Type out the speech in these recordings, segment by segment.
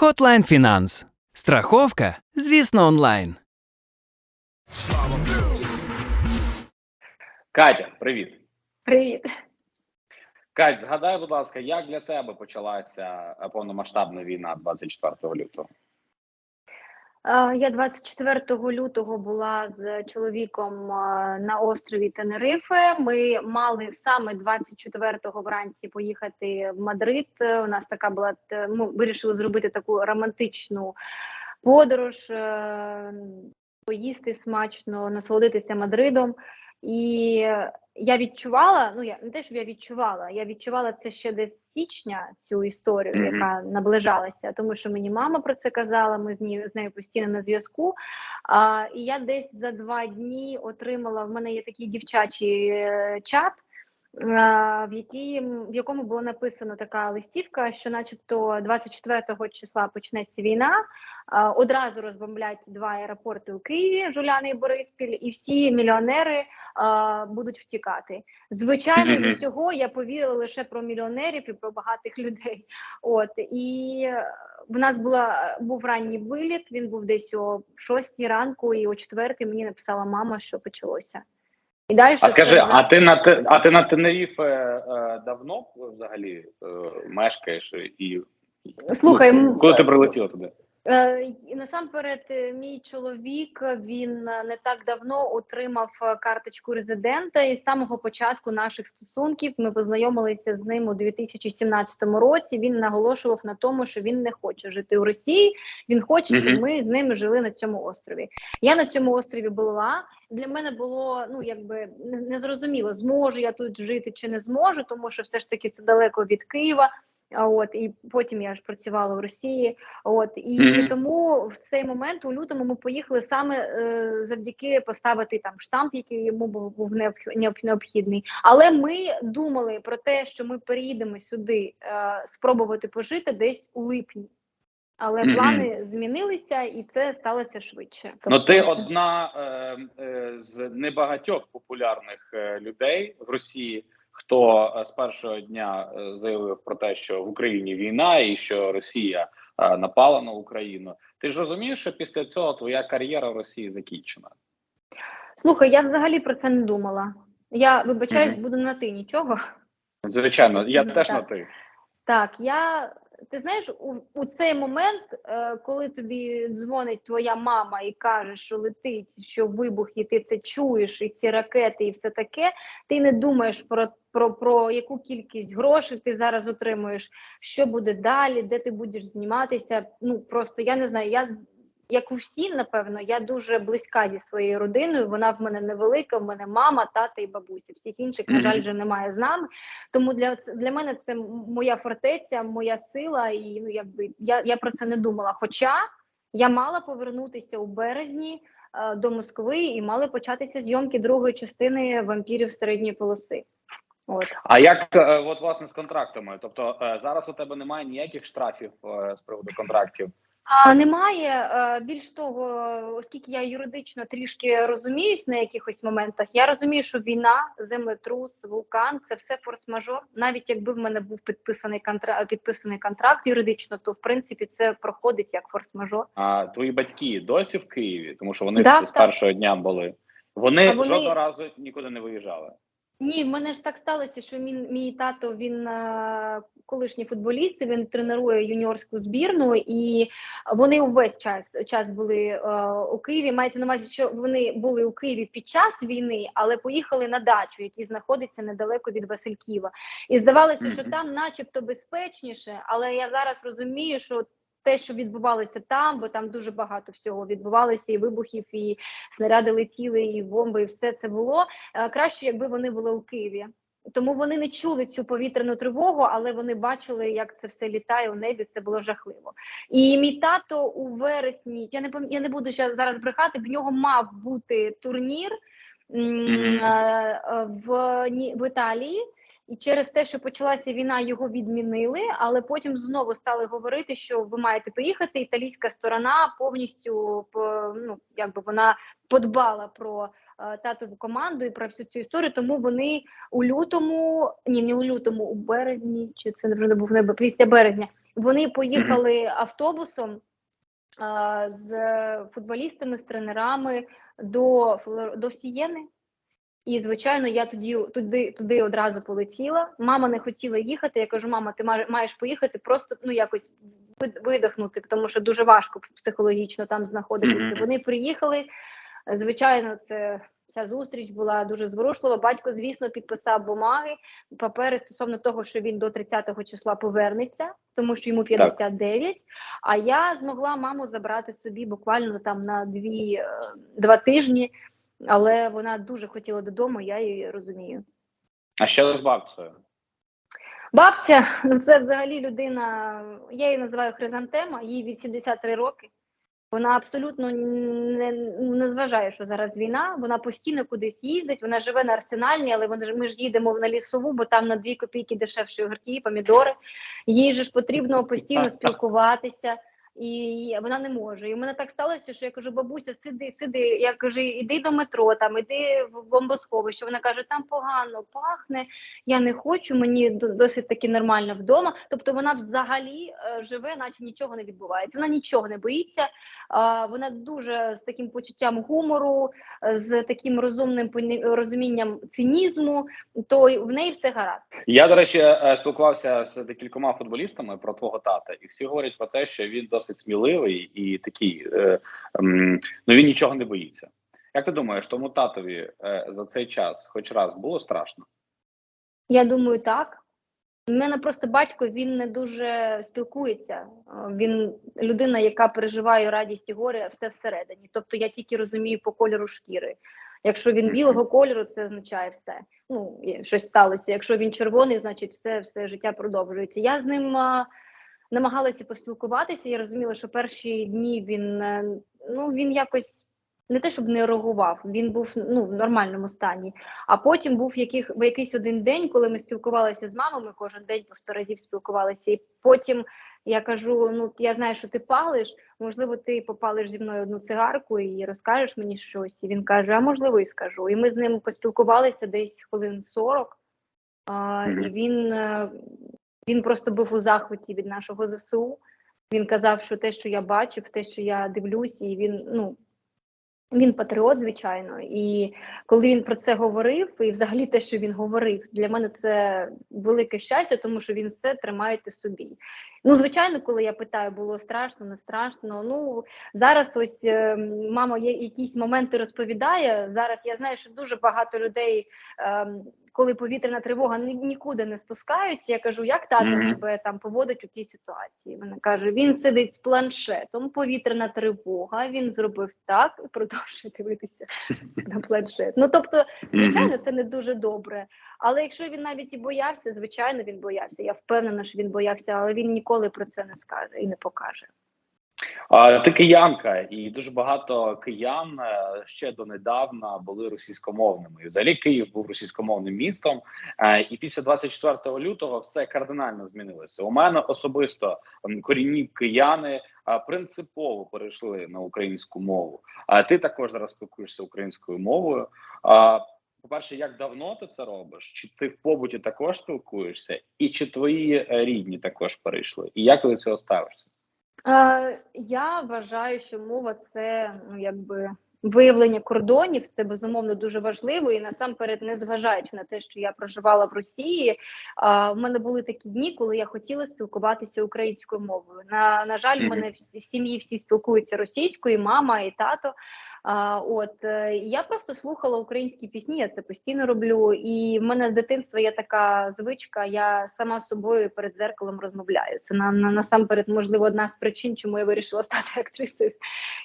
Hotline Finance. Страховка, звісно, онлайн. Катя, привіт. Привіт. Кать, згадай, будь ласка, як для тебе почалася повномасштабна війна 24 лютого? Е, Я 24 лютого була з чоловіком е, на острові Тенерифе. Ми мали саме 24-го вранці поїхати в Мадрид. Е, У нас така була ми вирішили зробити таку романтичну подорож, е, поїсти смачно, насолодитися Мадридом. І я відчувала, ну я не те, щоб я відчувала, я відчувала це ще десь січня цю історію, Мгм. яка наближалася, тому що мені мама про це казала. Ми з нею з нею постійно на зв'язку. А, і я десь за два дні отримала. В мене є такий дівчачий е, чат. Е, В, якій, в якому було написано така листівка, що, начебто, 24 числа почнеться війна, одразу розбомблять два аеропорти у Києві, Жуляни і Бориспіль, і всі мільйонери будуть втікати. Звичайно, з усього я повірила лише про мільйонерів і про багатих людей. От і е, в нас була був ранній виліт. Він був десь о 6 ранку, і о 4 мені написала мама, що почалося. І далі А скажи, це- а ти на а ти на Тенеріфе е, давно взагалі е, мешкаєш і Слухай, ну, коли ти прилетіла туди? Е, Насамперед, е, мій чоловік він е, не так давно отримав карточку резидента, і з самого початку наших стосунків ми познайомилися з ним у 2017 році. Він наголошував на тому, що він не хоче жити у Росії. Він хоче, щоб ми з ними жили на цьому острові. Я на цьому острові була. Для мене було ну якби не- незрозуміло, зможу я тут жити чи не зможу, тому що все ж таки це далеко від Києва. А от і потім я ж працювала в Росії. От і Мгм. тому в цей момент у лютому ми поїхали саме е, завдяки поставити там штамп, який йому був, був необх- необх- необхідний. Але ми думали про те, що ми переїдемо сюди е, спробувати пожити десь у липні. Але Мгм. плани змінилися, і це сталося швидше. Ну ти Тобто- одна е, е, з небагатьох популярних е, людей в Росії, хто е, з першого дня е, заявив про те, що в Україні війна і що Росія е, напала на Україну. Ти ж розумієш, що після цього твоя кар'єра в Росії закінчена? Слухай, я взагалі про це не думала. Я вибачаюсь, Мгм. буду на ти нічого. Звичайно, я Ну, теж так. на ти. Так, я ти знаєш, у, у цей момент, е, коли тобі дзвонить твоя мама і каже, що летить, що вибух, і ти це чуєш, і ці ракети, і все таке, ти не думаєш про, про, про яку кількість грошей ти зараз отримуєш, що буде далі, де ти будеш зніматися. Ну просто я не знаю. Я як у всі, напевно, я дуже близька зі своєю родиною. Вона в мене невелика. В мене мама, тата і бабуся. Всіх інших, на жаль, вже немає з нами. Тому для для мене це моя фортеця, моя сила, і ну якби я, я про це не думала. Хоча я мала повернутися у березні е, до Москви і мали початися зйомки другої частини вампірів середньої полоси. От А як е, от власне з контрактами? Тобто е, зараз у тебе немає ніяких штрафів з приводу контрактів? А немає е, більш того, оскільки я юридично трішки розуміюсь на якихось моментах, я розумію, що війна, землетрус, вулкан це все форс-мажор. Навіть якби в мене був підписаний контракт, підписаний контракт юридично, то в принципі це проходить як форс-мажор. А твої батьки досі в Києві, тому що вони Так, з так. першого дня були. Вони, вони- жодного разу нікуди не виїжджали. Ні, в мене ж так сталося, що мій, мій тато він е, колишній футболіст, він тренує юніорську збірну, і вони увесь час час були е, у Києві. Мається на увазі, що вони були у Києві під час війни, але поїхали на дачу, який знаходиться недалеко від Васильківа. І здавалося, що там, начебто, безпечніше, але я зараз розумію, що. Те, що відбувалося там, бо там дуже багато всього відбувалося, і вибухів, і снаряди летіли, і бомби, і все це було. Е, Краще, якби вони були у Києві. Тому вони не чули цю повітряну тривогу, але вони бачили, як це все літає у небі. Це було жахливо. І мій тато у вересні, я не я не буду ще зараз брехати. В нього мав бути турнір е, в, Ні- в Італії. І через те, що почалася війна, його відмінили, але потім знову стали говорити, що ви маєте приїхати. Італійська сторона повністю ну, якби вона подбала про е, татову команду і про всю цю історію. Тому вони у лютому, ні, не у лютому, у березні, чи це вже не був не після березня. Вони поїхали автобусом а, з футболістами, з тренерами до, до Сієни. І, звичайно, я тоді туди, туди одразу полетіла. Мама не хотіла їхати. Я кажу, мама, ти ма- маєш поїхати, просто ну якось видихнути, тому що дуже важко психологічно там знаходитися. Мгм. Вони приїхали. Звичайно, це ця зустріч була дуже зворушлива. Батько, звісно, підписав бумаги, папери стосовно того, що він до 30-го числа повернеться, тому що йому 59. А я змогла маму забрати собі буквально там на дві е, два тижні, але вона дуже хотіла додому, я її розумію. А що з бабцею? Бабця, ну це взагалі людина, я її називаю хризантема, їй від 73 роки. Вона абсолютно не, не зважає, що зараз війна. Вона постійно кудись їздить. Вона живе на арсенальній, але вони ж ми ж їдемо на лісову, бо там на дві копійки дешевші огірки, помідори. Їй же ж потрібно постійно спілкуватися. І вона не може. І в мене так сталося, що я кажу, бабуся, сиди, сиди. Я кажу, іди до метро, там іди в бомбосховище. Вона каже, там погано пахне, я не хочу, мені досить таки нормально вдома. Тобто вона взагалі е, живе, наче нічого не відбувається. Вона нічого не боїться. Вона дуже з таким почуттям гумору, з таким розумним розумінням цинізму, то в неї все гаразд. Я, до речі, е, спілкувався з декількома футболістами про твого тата, і всі говорять про те, що він досить сміливий і такий, е, ну він нічого не боїться. Як ти думаєш, тому татові е, за цей час, хоч раз, було страшно? Я думаю, так. У мене просто батько він не дуже спілкується. Е, Він людина, яка переживає радість і горе все всередині. Тобто я тільки розумію по кольору шкіри. Якщо він білого кольору, це означає все. Ну, щось сталося. Якщо він червоний, значить все, все життя продовжується. Я з ним а, намагалася поспілкуватися. Я розуміла, що перші дні він е, ну він якось не те, щоб не реагував, він був ну в нормальному стані. А потім був яких в якийсь один день, коли ми спілкувалися з мамою, ми кожен день по сто разів спілкувалися. І потім я кажу: ну я знаю, що ти палиш. Можливо, ти попалиш зі мною одну цигарку і розкажеш мені щось. І він каже: А можливо, і скажу. І ми з ним поспілкувалися десь хвилин 40. А, І він, е, він просто був у захваті від нашого ЗСУ. Він казав, що те, що я бачив, те, що я дивлюсь, і він ну. Він патріот, звичайно, і коли він про це говорив, і взагалі те, що він говорив, для мене це велике щастя, тому що він все тримаєте собі. Ну, звичайно, коли я питаю, було страшно, не страшно. Ну зараз ось е, мама якісь моменти розповідає. Зараз я знаю, що дуже багато людей, е, коли повітряна тривога ні- нікуди не спускаються. Я кажу, як тато Мгм. себе там поводить у цій ситуації. Вона каже: він сидить з планшетом, повітряна тривога. Він зробив так і продовжує дивитися на планшет. Ну тобто, звичайно, це не дуже добре. Але якщо він навіть і боявся, звичайно, він боявся. Я впевнена, що він боявся, але він ніколи про це не скаже і не покаже. Ти киянка, і дуже багато киян е, ще донедавна були російськомовними. І взагалі Київ був російськомовним містом. Е, І після 24 лютого все кардинально змінилося. У мене особисто корінні кияни принципово перейшли на українську мову. А ти також зараз спілкуєшся українською мовою. По-перше, як давно ти це робиш? Чи ти в побуті також спілкуєшся, і чи твої е, рідні також перейшли? І як ти до цього ставишся? Е, я вважаю, що мова це ну якби виявлення кордонів. Це безумовно дуже важливо. І насамперед, не зважаючи на те, що я проживала в Росії. В мене були такі дні, коли я хотіла спілкуватися українською мовою. На, на жаль, в мене в, в сім'ї всі спілкуються російською, і мама і тато. А, от е, я просто слухала українські пісні, я це постійно роблю. І в мене з дитинства є така звичка. Я сама з собою перед зеркалом розмовляю. Це на, на насамперед, можливо, одна з причин, чому я вирішила стати актрисою.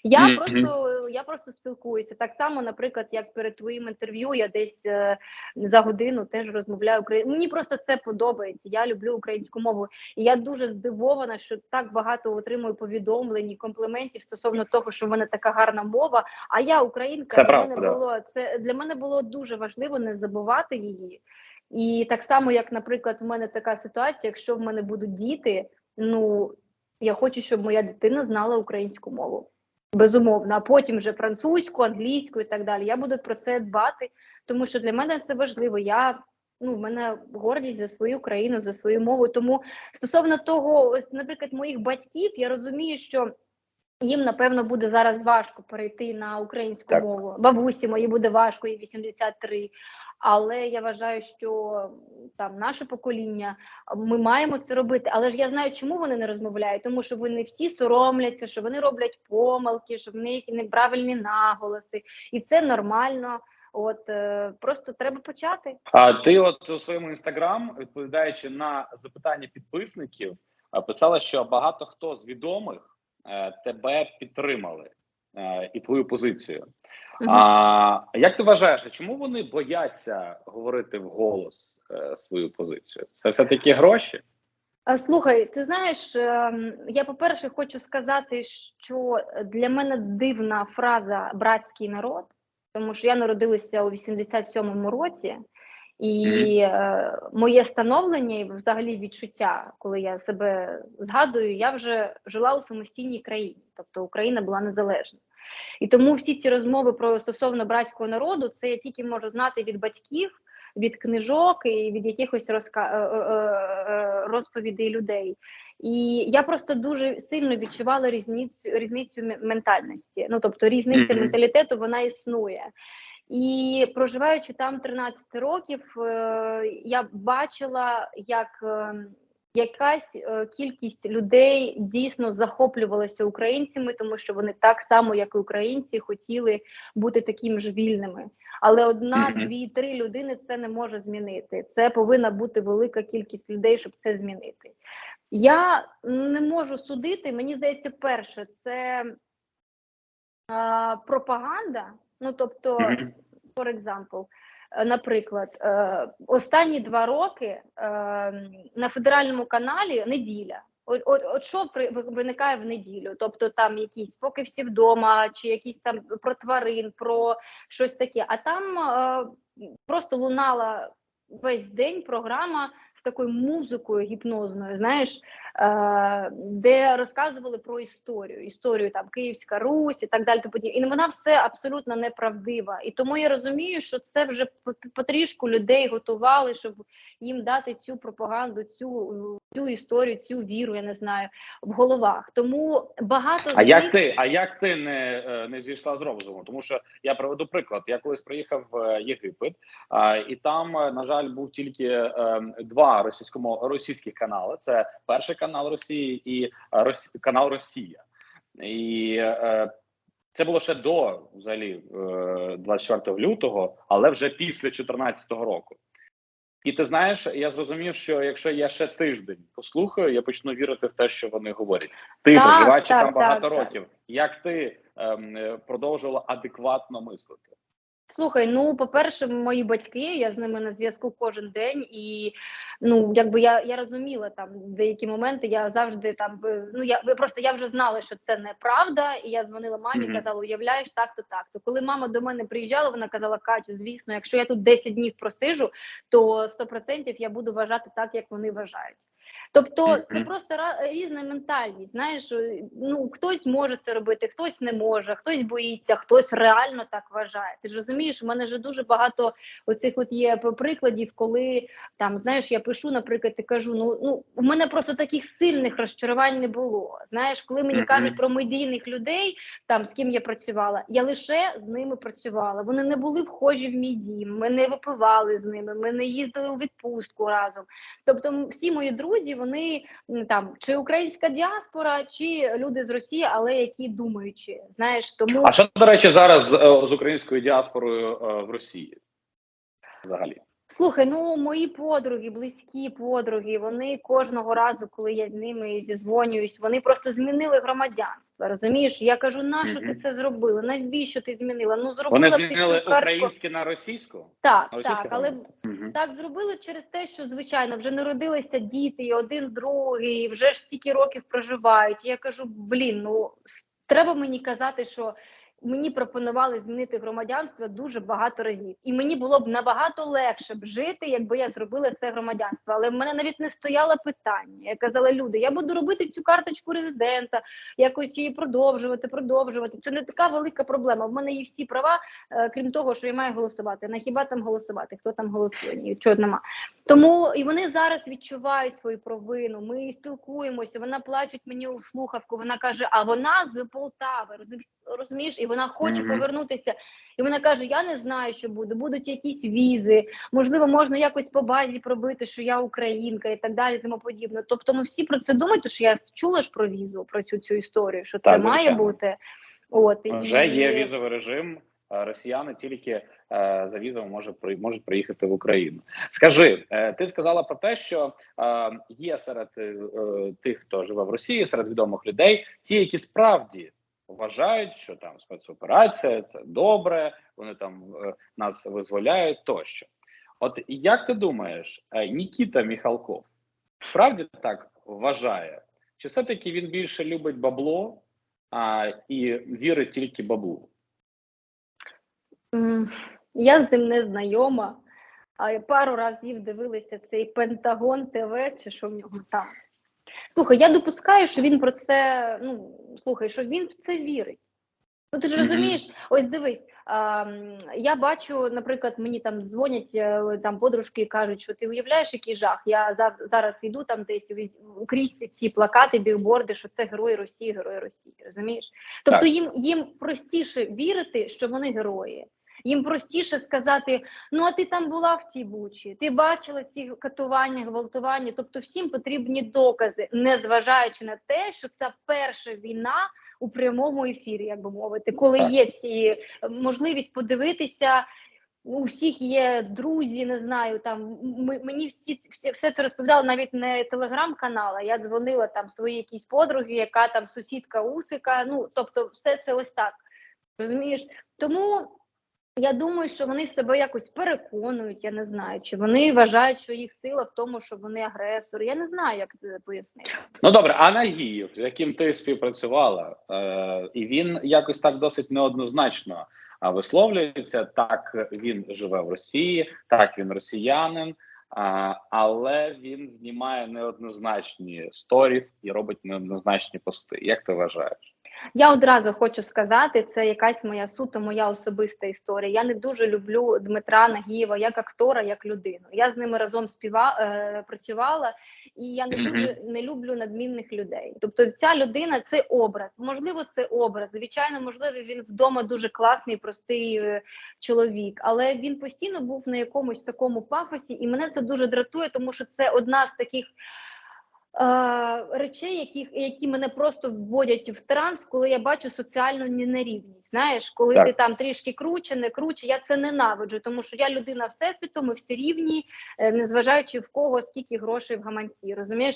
Я Мгм. просто я просто спілкуюся. Так само, наприклад, як перед твоїм інтерв'ю, я десь е, за годину теж розмовляю українською. Мені просто це подобається. Я люблю українську мову. І я дуже здивована, що так багато отримую повідомлень і компліментів стосовно того, що в мене така гарна мова. А я українка, Це для правда, мене да. було це для мене було дуже важливо не забувати її. І так само, як, наприклад, в мене така ситуація, якщо в мене будуть діти, ну я хочу, щоб моя дитина знала українську мову. Безумовно, а потім вже французьку, англійську і так далі. Я буду про це дбати, тому що для мене це важливо. Я ну, в мене гордість за свою країну, за свою мову. Тому стосовно того, ось, наприклад, моїх батьків, я розумію, що їм напевно буде зараз важко перейти на українську Так. мову. Бабусі мої буде важко, їй 83. Але я вважаю, що там наше покоління ми маємо це робити. Але ж я знаю, чому вони не розмовляють, тому що вони всі соромляться, що вони роблять помилки, що в них неправильні наголоси, і це нормально. От е, просто треба почати. А ти, от у своєму інстаграм, відповідаючи на запитання підписників, писала, що багато хто з відомих тебе підтримали е, і твою позицію. Мгм. А як ти вважаєш, чому вони бояться говорити вголос е, свою позицію? Це все таки гроші? Слухай, ти знаєш, ем, я по-перше хочу сказати, що для мене дивна фраза братський народ, тому що я народилася у 87-му році, і е, моє становлення і взагалі відчуття, коли я себе згадую, я вже жила у самостійній країні, тобто Україна була незалежна. І тому всі ці розмови про стосовно братського народу, це я тільки можу знати від батьків, від книжок і від якихось розка... е, е, е, розповідей людей. І я просто дуже сильно відчувала різницю різницю ментальності. Ну тобто різниця Мгм. менталітету вона існує. І проживаючи там 13 років, е, я бачила, як е, якась е, кількість людей дійсно захоплювалася українцями, тому що вони так само, як і українці, хотіли бути такими ж вільними. Але одна, дві, три людини це не може змінити. Це повинна бути велика кількість людей, щоб це змінити. Я не можу судити. Мені здається, перше, це а, пропаганда. Ну тобто, for example, е, наприклад, е, останні два роки е, на федеральному каналі неділя. От, от, от що при, виникає в неділю? Тобто там якісь поки всі вдома, чи якісь там про тварин, про щось таке. А там е, просто лунала весь день програма такою музикою гіпнозною, знаєш, е, де розказували про історію, історію там Київська Русь і так далі. І вона все абсолютно неправдива. І тому я розумію, що це вже пот- потрішку людей готували, щоб їм дати цю пропаганду, цю, цю історію, цю віру, я не знаю, в головах. Тому багато А як них... ти, а як ти не, е, не зійшла з розуму? Тому що я приведу приклад. Я колись приїхав в Єгипет, і там, е, на жаль, був тільки е, два російському російських канали: це перший канал Росії і е, Рос, канал Росія. І е, це було ще до взагалі е, 24 лютого, але вже після 2014 року. І ти знаєш, я зрозумів, що якщо я ще тиждень послухаю, я почну вірити в те, що вони говорять. Ти Так, проживаючи так, там багато так, так. років, як ти ем, е, продовжувала адекватно мислити? Слухай, ну по-перше, мої батьки, я з ними на зв'язку кожен день, і ну якби я, я розуміла там деякі моменти. Я завжди там ну я просто я вже знала, що це неправда, і я дзвонила мамі, Мгм. казала, уявляєш, так то так. То коли мама до мене приїжджала, вона казала: Катю, звісно, якщо я тут 10 днів просижу, то 100% я буду вважати так, як вони вважають. Тобто це просто різна ментальність. Знаєш, е, ну хтось може це робити, хтось не може, хтось боїться, хтось реально так вважає. Ти ж розумієш, у мене вже дуже багато оцих от є прикладів, коли там знаєш, я пишу, наприклад, і кажу: ну ну у мене просто таких сильних розчарувань не було. Знаєш, коли мені кажуть про медійних людей, там з ким я працювала, я лише з ними працювала. Вони не були вхожі в мій дім, ми не випивали з ними, ми не їздили у відпустку разом. Тобто, всі мої друзі, вони там чи українська діаспора, чи люди з Росії, але які думаючі. Знаєш, тому А що до речі, зараз з, е, українською діаспорою е, в Росії? Взагалі, Слухай, ну мої подруги, близькі подруги, вони кожного разу, коли я з ними зізвонююсь, вони просто змінили громадянство. Розумієш? Я кажу, нащо ти це зробила? Навіщо ти змінила? Ну зробила вони б ти українське на російську. Так, на так, але? Мгм. так зробили через те, що звичайно вже народилися діти, і один другий, вже ж стільки років проживають. І я кажу: блін, ну треба мені казати, що мені пропонували змінити громадянство дуже багато разів, і мені було б набагато легше б жити, якби я зробила це громадянство. Але в мене навіть не стояло питання. Я казала, люди, я буду робити цю карточку резидента, якось її продовжувати, продовжувати. Це не така велика проблема. В мене є всі права, е, крім того, що я маю голосувати. На хіба там голосувати? Хто там голосує? Нічого нема. Тому і вони зараз відчувають свою провину. Ми спілкуємося. Вона плачуть мені у слухавку. Вона каже: А вона з Полтави, розумі- розумієш, і вона хоче Мгм. повернутися. І вона каже: Я не знаю, що буде. Будуть якісь візи, можливо, можна якось по базі пробити, що я українка і так далі, тому подібне. Тобто, ну всі про це думають, тому що я чула ж про візу, про цю цю історію, що це Так, має звичайно. бути. От і- Вже є візовий режим. Росіяни тільки е, за візовим може можуть приїхати в Україну. Скажи, е, ти сказала про те, що е, є серед е, тих, хто живе в Росії, серед відомих людей, ті, які справді вважають, що там спецоперація це добре, вони там е, нас визволяють тощо. От як ти думаєш, е, Нікіта Міхалков справді так вважає? Чи все-таки він більше любить бабло а, і вірить тільки баблу? Я з ним не знайома, а пару разів дивилася цей Пентагон ТВ чи що в нього там. Слухай, я допускаю, що він про це, ну слухай, що він в це вірить. Ну ти ж розумієш, ось дивись, а, я бачу, наприклад, мені там дзвонять е, там подружки і кажуть, що ти уявляєш, який жах. Я зав- зараз йду там десь укрізь ці плакати, бігборди, що це герої Росії, герої Росії. Розумієш? Тобто Так. їм їм простіше вірити, що вони герої. Їм простіше сказати: ну а ти там була в тій бучі, ти бачила ці катування, гвалтування. Тобто, всім потрібні докази, не зважаючи на те, що це перша війна у прямому ефірі, як би мовити, коли Так. є ці е, можливість подивитися. У всіх є друзі, не знаю. Там ми, мені всі, всі все це розповідали навіть не телеграм-канал, а я дзвонила там своїй якійсь подругі, яка там сусідка Усика. Ну тобто, все це ось так. Розумієш? Тому я думаю, що вони себе якось переконують. Я не знаю, чи вони вважають, що їх сила в тому, що вони агресори. Я не знаю, як це пояснити. Ну добре, а Нагіїв, з яким ти співпрацювала, е, і він якось так досить неоднозначно висловлюється. Так він живе в Росії, так він росіянин, а, але він знімає неоднозначні сторіс і робить неоднозначні пости. Як ти вважаєш? Я одразу хочу сказати, це якась моя суто, моя особиста історія. Я не дуже люблю Дмитра Нагієва як актора, як людину. Я з ними разом співа е, працювала, і я не дуже не люблю надмінних людей. Тобто, ця людина це образ. Можливо, це образ. Звичайно, можливо, він вдома дуже класний, простий е, чоловік, але він постійно був на якомусь такому пафосі, і мене це дуже дратує, тому що це одна з таких. Е, Речей, які, які мене просто вводять в транс, коли я бачу соціальну нерівність. Знаєш, коли Так. ти там трішки круче, не круче, я це ненавиджу, тому що я людина всесвіту, ми всі рівні, е, незважаючи в кого скільки грошей в гаманці, розумієш?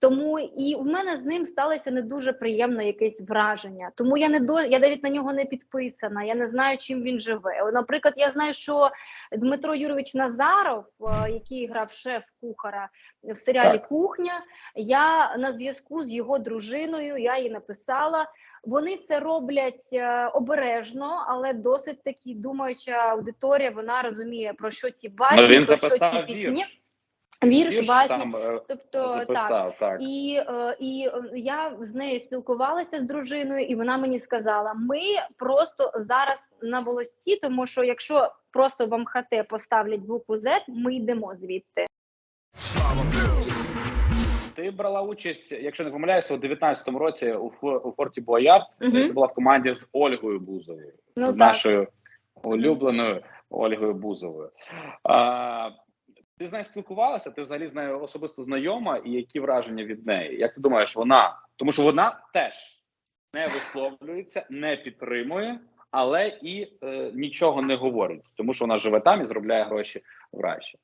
Тому і в мене з ним сталося не дуже приємне якесь враження. Тому я не до я навіть на нього не підписана. Я не знаю, чим він живе. Наприклад, я знаю, що Дмитро Юрович Назаров, е, який грав шеф кухара в серіалі Так. Кухня. Я на зв'язку з його дружиною, я їй написала. Вони це роблять е, обережно, але досить таки думаюча аудиторія. Вона розуміє про що ці басні, Ну він про що ці пісні. вірш. Вірш, басні. е, Тобто записав так. І, е, і я з нею спілкувалася з дружиною, і вона мені сказала: ми просто зараз на волості, тому що якщо просто в МХТ поставлять букву Z, ми йдемо звідти. Ти брала участь, якщо не помиляюся, у 19-му році у, у Форті Боярд. Мгм. Ти була в команді з Ольгою Бузовою, Ну з так. нашою улюбленою Ольгою Бузовою. А, ти з нею спілкувалася? Ти взагалі з нею особисто знайома, і які враження від неї? Як ти думаєш, вона тому, що вона теж не висловлюється, не підтримує, але і е, нічого не говорить, тому що вона живе там і заробляє гроші в Раші.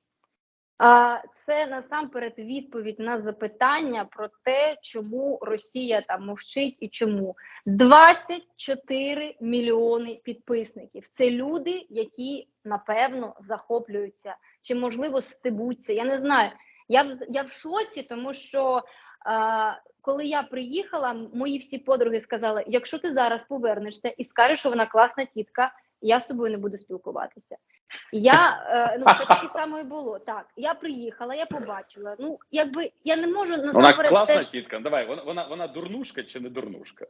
Це насамперед відповідь на запитання про те, чому Росія там мовчить і чому 24 мільйони підписників. Це люди, які напевно захоплюються чи можливо стебуться. Я не знаю. Я в я в шоці, тому що А, коли я приїхала, мої всі подруги сказали: якщо ти зараз повернешся і скажеш, що вона класна тітка, я з тобою не буду спілкуватися. Я е, ну це само і було. Так, я приїхала, я побачила. Ну, якби я не можу Вона насамперед класна теж- тітка. Давай, вона, вона, вона дурнушка чи не дурнушка?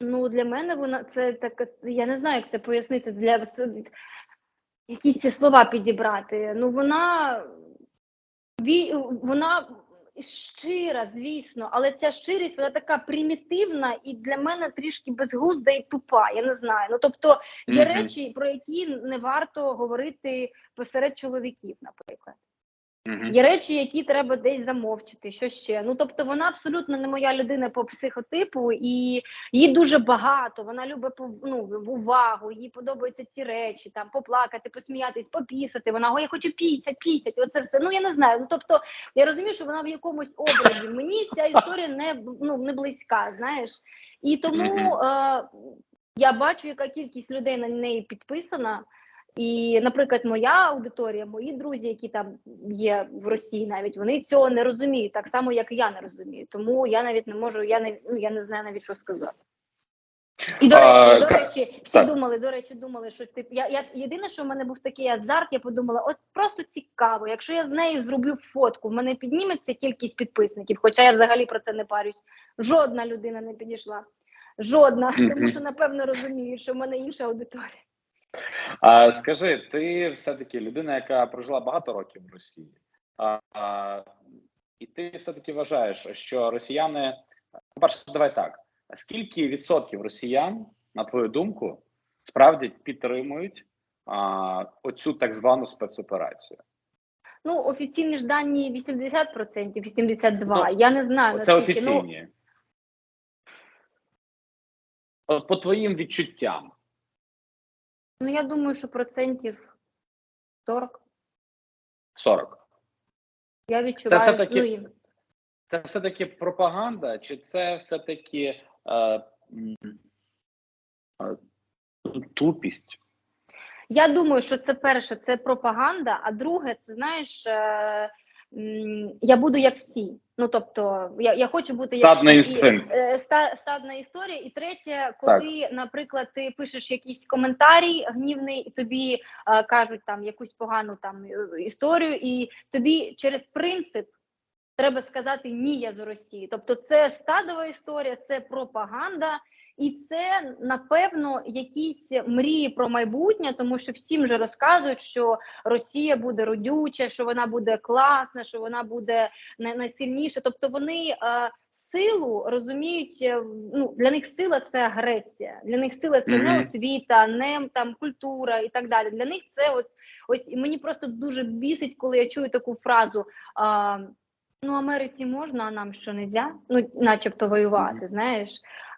Ну, для мене вона це так. Я не знаю, як це пояснити. Для це, які ці слова підібрати. Ну, вона вона щира, звісно, але ця щирість вона така примітивна і для мене трішки безглузда і тупа. Я не знаю. Ну тобто є Мгм. речі, про які не варто говорити посеред чоловіків, наприклад. Мгм. Є речі, які треба десь замовчити, що ще. Ну тобто вона абсолютно не моя людина по психотипу, і їй дуже багато. Вона любить ну, увагу, їй подобаються ці речі, там поплакати, посміятись, попісати. Вона я хочу пісять, пісять. Оце все. Ну я не знаю. Ну тобто я розумію, що вона в якомусь образі. Мені ця історія не ну не близька, знаєш. І тому Мгм. е, я бачу, яка кількість людей на неї підписана. І, наприклад, моя аудиторія, мої друзі, які там є в Росії, навіть вони цього не розуміють, так само як і я не розумію. Тому я навіть не можу, я не ну я не знаю навіть що сказати. І до А, речі, до речі, всі так. думали, до речі, думали, що тип я, я єдине, що в мене був такий азарт, я подумала, от просто цікаво, якщо я з нею зроблю фотку, в мене підніметься кількість підписників, хоча я взагалі про це не парюсь. Жодна людина не підійшла. Жодна, тому що напевно розумію, що в мене інша аудиторія. А, скажи, ти все-таки людина, яка прожила багато років в Росії. А, а, і ти все-таки вважаєш, що росіяни. По-перше, давай так. Скільки відсотків росіян, на твою думку, справді підтримують а, оцю так звану спецоперацію? Ну, офіційні ж дані 80%, 82%. Ну, я не знаю, Це наскільки. Ну, офіційні. От По твоїм відчуттям. Ну, я думаю, що процентів 40. 40. Я відчуваю, все-таки- ну, і- Це все-таки пропаганда, чи це все-таки е, е, тупість? Я думаю, що це перше, це пропаганда, а друге, це знаєш, е, я буду як всі. Ну тобто, я, я хочу бути Стадний як всі. І, е, ста- стадна історія. І третє, коли, наприклад, ти пишеш якийсь коментарій гнівний, і тобі е, кажуть там якусь погану там е, історію, і тобі через принцип. Треба сказати ні, я з Росії. Тобто, це стадова історія, це пропаганда, і це напевно якісь мрії про майбутнє, тому що всім же розказують, що Росія буде родюча, що вона буде класна, що вона буде най- найсильніша. Тобто вони е, силу розуміють. е, Ну для них сила це агресія. Для них сила це не освіта, не там культура і так далі. Для них це ось ось і мені просто дуже бісить, коли я чую таку фразу. А, Ну, Америці можна, а нам що нельзя? Ну, начебто воювати, знаєш.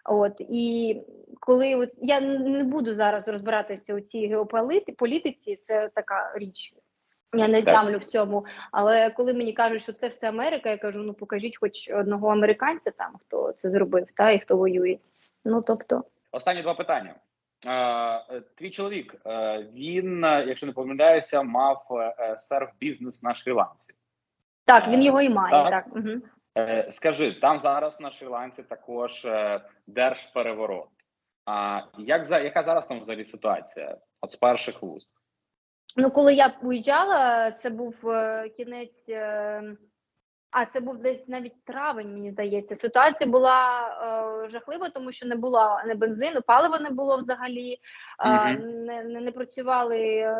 От і коли от я не буду зараз розбиратися у цій геополітиці, це така річ. Я не тямлю в цьому. Але коли мені кажуть, що це все Америка, я кажу: ну покажіть хоч одного американця там, хто це зробив, та і хто воює. Ну тобто, Останні два питання. Е, Твій чоловік, е, він, е, якщо не помиляюся, мав е, серф-бізнес на Шрі-Ланці. так, він його і має. Так. Так, Угу. Е, Скажи, там зараз на Шрі-Ланці також е, держпереворот. А як за яка зараз там взагалі ситуація? От з перших вуст? Ну, коли я уїжджала, це був е, кінець. А це був десь навіть травень, мені здається. Ситуація була е, жахлива, тому що не було не бензину, палива не було взагалі, е, не, не, не працювали. Е,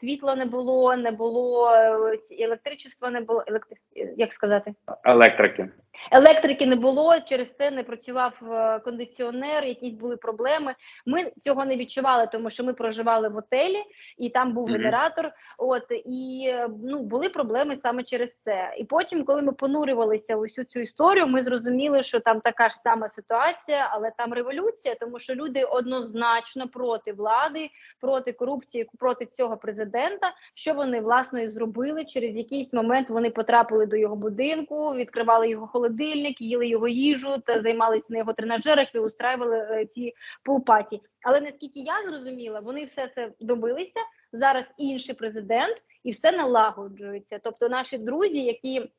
світла не було, не було е, електричества, не було електри... як сказати, Електрики. Електрики не було, через це не працював е, кондиціонер, якісь були проблеми. Ми цього не відчували, тому що ми проживали в отелі, і там був Мгм. генератор. От і ну були проблеми саме через це. І потім, коли ми понурювалися в усю цю історію, ми зрозуміли, що там така ж сама ситуація, але там революція, тому що люди однозначно проти влади, проти корупції, проти цього президента. Що вони власне і зробили? Через якийсь момент вони потрапили до його будинку, відкривали його холодильник, їли його їжу та займалися на його тренажерах і устраювали е, ці пулпаті. Але наскільки я зрозуміла, вони все це добилися. Зараз інший президент і все налагоджується. Тобто, наші друзі, які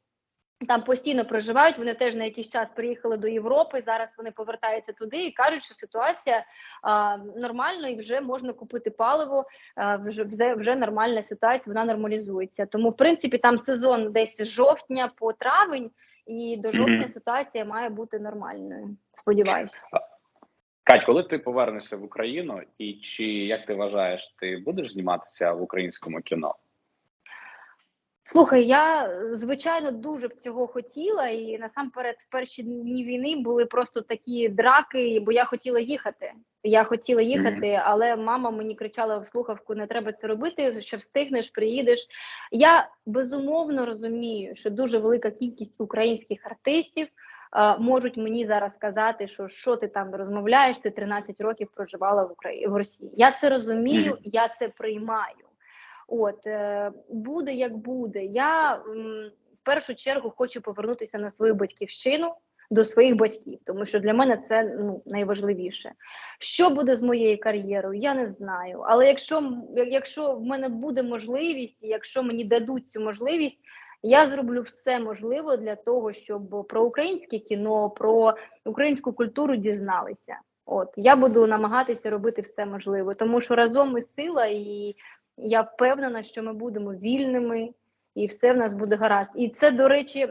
там постійно проживають. Вони теж на якийсь час приїхали до Європи. Зараз вони повертаються туди і кажуть, що ситуація а, нормальна і вже можна купити паливо. а, вже вже, нормальна ситуація, вона нормалізується. Тому, в принципі, там сезон десь з жовтня по травень, і до жовтня Мгм. ситуація має бути нормальною. Сподіваюся. Кать, коли ти повернешся в Україну, і чи як ти вважаєш, ти будеш зніматися в українському кіно? Слухай, я звичайно дуже б цього хотіла, і насамперед в перші дні війни були просто такі драки, бо я хотіла їхати. Я хотіла їхати, але мама мені кричала в слухавку: не треба це робити, що встигнеш, приїдеш. Я безумовно розумію, що дуже велика кількість українських артистів е, можуть мені зараз сказати, що що ти там розмовляєш, ти 13 років проживала в Україні в Росії. Я це розумію, я це приймаю. От е, буде як буде. Я в першу чергу хочу повернутися на свою батьківщину до своїх батьків, тому що для мене це ну найважливіше. Що буде з моєю кар'єрою, я не знаю. Але якщо якщо в мене буде можливість, якщо мені дадуть цю можливість, я зроблю все можливе для того, щоб про українське кіно, про українську культуру дізналися. От я буду намагатися робити все можливе, тому що разом ми сила і я впевнена, що ми будемо вільними і все в нас буде гаразд. І це, до речі,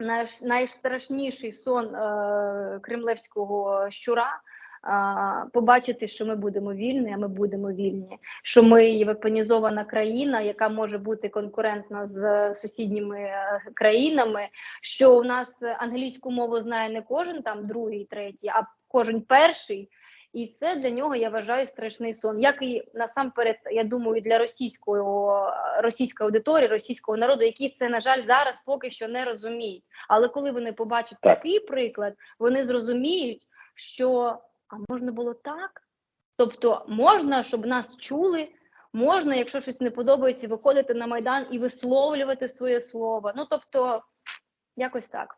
наш найстрашніший сон е, кремлевського щура. е, Побачити, що ми будемо вільні, а ми будемо вільні. Що ми європейнізована країна, яка може бути конкурентна з сусідніми е, країнами. Що у нас англійську мову знає не кожен там другий, третій, а кожен перший. І це для нього я вважаю страшний сон. Як і насамперед, я думаю, для російського російської аудиторії, російського народу, які це на жаль зараз поки що не розуміють. Але коли вони побачать Так. такий приклад, вони зрозуміють, що а можна було так. Тобто, можна, щоб нас чули. Можна, якщо щось не подобається, виходити на майдан і висловлювати своє слово. Ну тобто, якось так.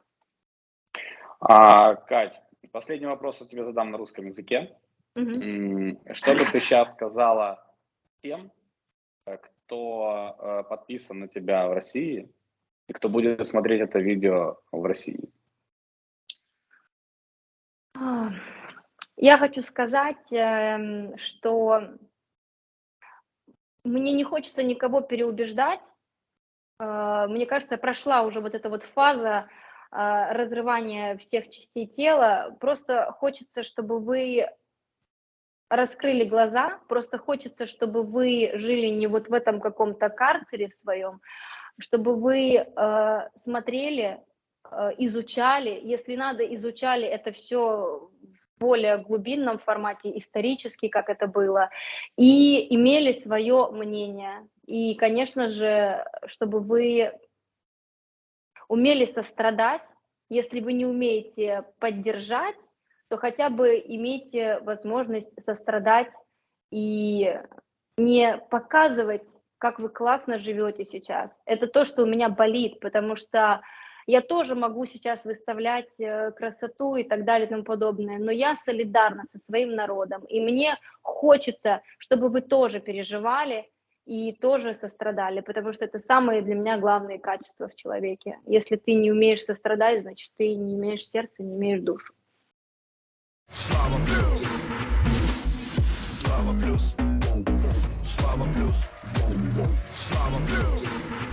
А, Кать, последний вопрос я тебе задам на русском языке. М, Что бы ты сейчас сказала тем, э, кто э, подписан на тебя в России и кто будет смотреть это видео в России? А, Я хочу сказать, эм, что мне не хочется никого переубеждать. Э, Мне кажется, прошла уже вот эта вот фаза э, разрывания всех частей тела. Просто хочется, чтобы вы раскрыли глаза, просто хочется, чтобы вы жили не вот в этом каком-то карцере в своем, чтобы вы э, смотрели, э, изучали, если надо, изучали это все в более глубинном формате, исторически, как это было, и имели свое мнение. И, конечно же, чтобы вы умели сострадать, если вы не умеете поддержать, то хотя бы имейте возможность сострадать и не показывать, как вы классно живете сейчас. Это то, что у меня болит, потому что я тоже могу сейчас выставлять э, красоту и так далее и тому подобное, но я солидарна со своим народом, и мне хочется, чтобы вы тоже переживали и тоже сострадали, потому что это самые для меня главные качества в человеке. Если ты не умеешь сострадать, значит, ты не имеешь сердца, не имеешь душу. Слава плюс. Слава плюс. Слава плюс. Слава плюс.